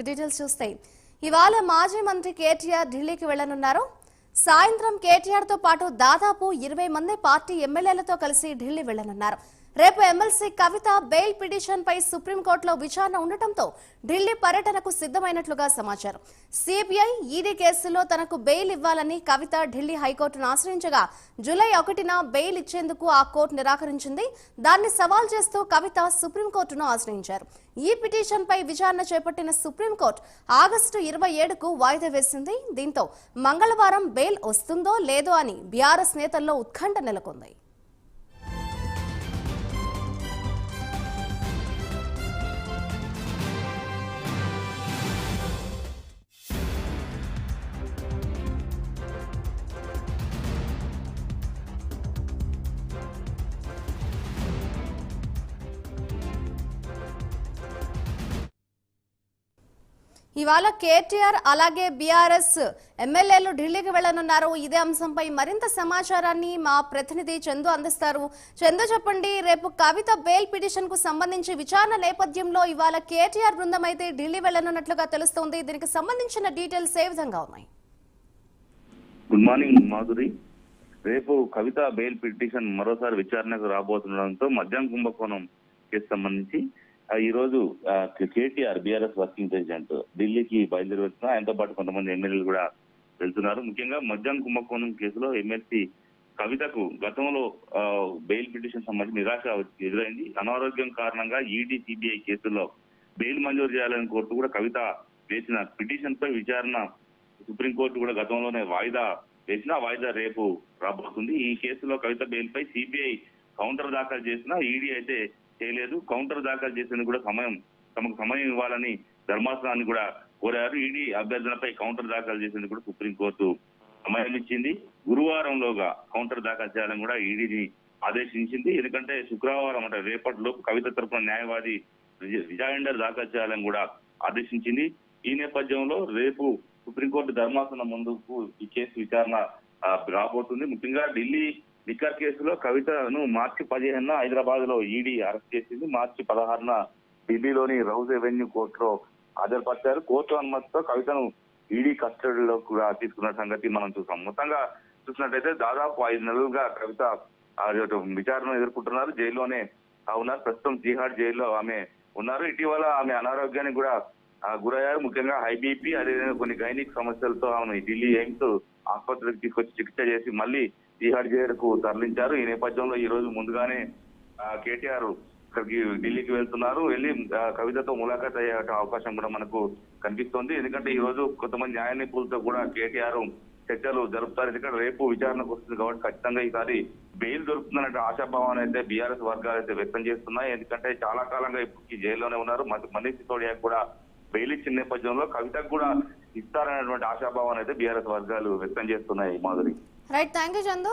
Details చూస్తే ఇవాళ మాజీ మంత్రి కేటీఆర్ ఢిల్లీకి వెళ్ళనున్నారు సాయంత్రం కేటీఆర్తో పాటు దాదాపు ఇరవై మంది పార్టీ ఎమ్మెల్యేలతో కలిసి ఢిల్లీ వెళ్ళనున్నారు రేపు ఎమ్మెల్సీ కవిత బెయిల్ పిటిషన్ పై సుప్రీంకోర్టులో విచారణ ఉండటంతో ఢిల్లీ పర్యటనకు సిద్ధమైనట్లుగా సమాచారం. సిబిఐ ఈడీ కేసులో తనకు బెయిల్ ఇవ్వాలని కవిత ఢిల్లీ హైకోర్టును ఆశ్రయించగా జూలై ఒకటిన బెయిల్ ఇచ్చేందుకు ఆ కోర్టు నిరాకరించింది. దాన్ని సవాల్ చేస్తూ కవిత సుప్రీంకోర్టును ఆశ్రయించారు. ఈ పిటిషన్ పై విచారణ చేపట్టిన సుప్రీంకోర్టు ఆగస్టు ఇరవై ఏడుకు వాయిదా వేసింది. దీంతో మంగళవారం బెయిల్ వస్తుందో లేదో అని బీఆర్ఎస్ నేతల్లో ఉత్కంఠ నెలకొంది. ఇవాళ కేటీఆర్ అలాగే బీఆర్ఎస్ ఎమ్మెల్యేలు ఢిల్లీకి వెళ్ళనున్నారు ఇదే అంశంపై మరింత సమాచారాన్ని మా ప్రతినిధి చందు అందిస్తారు. చందు చెప్పండి రేపు కవిత బెయిల్ పిటిషన్కు సంబంధించి విచారణ నేపథ్యంలో ఇవాళ కేటీఆర్ బృందం అయితే ఢిల్లీ వెళ్ళనున్నట్లుగా తెలుస్తోంది. దీనికి సంబంధించిన డీటెయిల్స్ ఏ విధంగా ఉన్నాయి? Good morning Madhuri. రేపు కవిత బెయిల్ పిటిషన్ మరోసారి విచారణకు రాబోతుండడంతో మద్యం కుంభకోణం కేసు సంబంధించి ఈ రోజు కేటీఆర్ బీఆర్ఎస్ వర్కింగ్ ప్రెసిడెంట్ ఢిల్లీకి బయలుదేరి వచ్చిన ఆయనతో పాటు కొంతమంది ఎమ్మెల్యేలు కూడా వెళ్తున్నారు. ముఖ్యంగా మద్యం కుంభకోణం కేసులో ఎమ్మెల్సీ కవితకు గతంలో బెయిల్ పిటిషన్ సంబంధించి నిరాశ ఎదురైంది. అనారోగ్యం కారణంగా ఈడీ సిబిఐ కేసుల్లో బెయిల్ మంజూరు చేయాలని కోర్టు కూడా కవిత వేసిన పిటిషన్ పై విచారణ సుప్రీంకోర్టు కూడా గతంలోనే వాయిదా వేసిన వాయిదా రేపు రాబోతుంది. ఈ కేసులో కవిత బెయిల్ పై సిబిఐ కౌంటర్ దాఖలు చేసినా ఈడీ అయితే చేయలేదు. కౌంటర్ దాఖలు చేసేందుకు కూడా సమయం తమకు సమయం ఇవ్వాలని ధర్మాసనాన్ని కూడా కోరారు. ఈడీ అభ్యర్థనపై కౌంటర్ దాఖలు చేసేందుకు కూడా సుప్రీంకోర్టు సమయం ఇచ్చింది. గురువారంలోగా కౌంటర్ దాఖలు చేయాలని కూడా ఈడీని ఆదేశించింది. ఎందుకంటే శుక్రవారం అంటే రేపటిలోపు కవిత తరపున న్యాయవాది రిజ- రిజైండర్ దాఖలు చేయాలని కూడా ఆదేశించింది. ఈ నేపథ్యంలో రేపు సుప్రీంకోర్టు ధర్మాసనం ముందుకు ఈ కేసు విచారణ రాబోతుంది. ముఖ్యంగా ఢిల్లీ లిక్కర్ కేసులో కవితను మార్చి పదిహేనున హైదరాబాద్లో ఈడీ అరెస్ట్ చేసింది. మార్చి పదహారున ఢిల్లీలోని రౌజ్ ఎవెన్యూ కోర్టులో హాజరుపరిచారు. కోర్టు అనుమతితో కవితను ఈడీ కస్టడీలో కూడా తీసుకున్న సంగతి మనం చూసాం మొత్తంగా చూసినట్టయితే దాదాపు ఐదు నెలలుగా కవిత ఆ, విచారణ ఎదుర్కొంటున్నారు. జైల్లోనే ఉన్నారు. ప్రస్తుతం తిహార్ జైల్లో ఆమె ఉన్నారు. ఇటీవల ఆమె అనారోగ్యానికి కూడా గురయ్యారు. ముఖ్యంగా హై బీపీ అదేవిధంగా కొన్ని గైనిక్ సమస్యలతో ఆమె ఢిల్లీ ఎయిమ్స్ ఆసుపత్రికి తీసుకొచ్చి చికిత్స చేసి మళ్ళీ తిహార్ జైలుకు తరలించారు. ఈ నేపథ్యంలో ఈ రోజు ముందుగానే కేటీఆర్ ఇక్కడికి ఢిల్లీకి వెళ్తున్నారు. వెళ్ళి కవితతో ములాఖాత్ అయ్యే అవకాశం కూడా మనకు కనిపిస్తోంది. ఎందుకంటే ఈ రోజు కొంతమంది న్యాయ నిపుణులతో కూడా కేటీఆర్ చర్చలు జరుపుతారు. ఎందుకంటే రేపు విచారణకు వస్తుంది కాబట్టి ఖచ్చితంగా ఈసారి బెయిల్ దొరుకుతుందనే ఆశాభావాన్ని అయితే బీఆర్ఎస్ వర్గాలు అయితే వ్యక్తం చేస్తున్నాయి. ఎందుకంటే చాలా కాలంగా ఇప్పుడు జైల్లోనే ఉన్నారు. మనీష్ సిసోడియా కూడా బెయిల్ ఇచ్చిన నేపథ్యంలో కవితకు కూడా ఇస్తారనేటువంటి ఆశాభావాన్ని అయితే బీఆర్ఎస్ వర్గాలు వ్యక్తం చేస్తున్నాయి. Madhuri right thank you Chandu